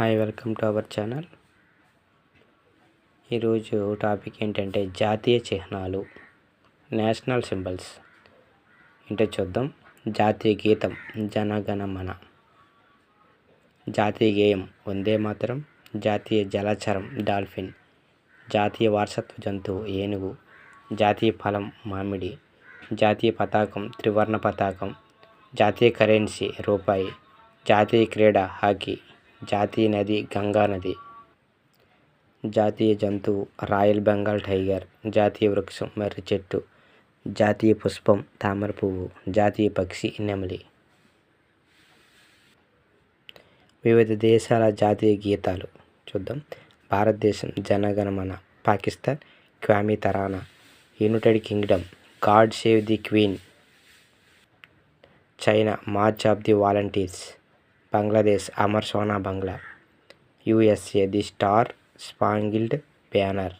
Hi welcome to our channel. ఈరోజు topic ఏంటంటే జాతీయ చిహ్నాలు నేషనల్ సింబల్స్. ఏంటో చూద్దాం. జాతీయ గీతం జనగణమన. జాతీయ గేయం వందే మాత్రం. జాతీయ జలచరం డాల్ఫిన్. జాతీయ వారసత్వ జంతువు ఏనుగు. జాతీయ ఫలం మామిడి. జాతీయ పతాకం త్రివర్ణ పతాకం. జాతీయ కరెన్సీ రూపాయి. జాతీయ క్రీడ హాకీ. జాతీయ నది గంగా నది. జాతీయ జంతువు రాయల్ బెంగాల్ టైగర్ జాతీయ వృక్షం మర్రి చెట్టు జాతీయ పుష్పం తామర పువ్వు జాతీయ పక్షి నెమలి. వివిధ దేశాల జాతీయ గీతాలు చూద్దాం. భారతదేశం Jana Gana Mana Pakistan Qaumi Tarana United Kingdom God Save the Queen China March of the Volunteers. Bangladesh Amar Sona Bangla USA The Star Spangled Banner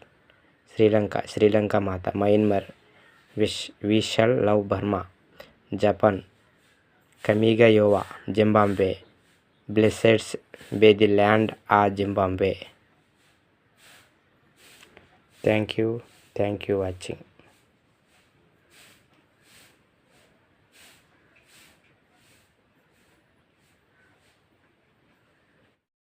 Sri Lanka Sri Lanka Mata Myanmar Wish We Shall Love Burma Japan Kamigayova Zimbabwe Blessed be the land of Zimbabwe Thank you. Thank you watching.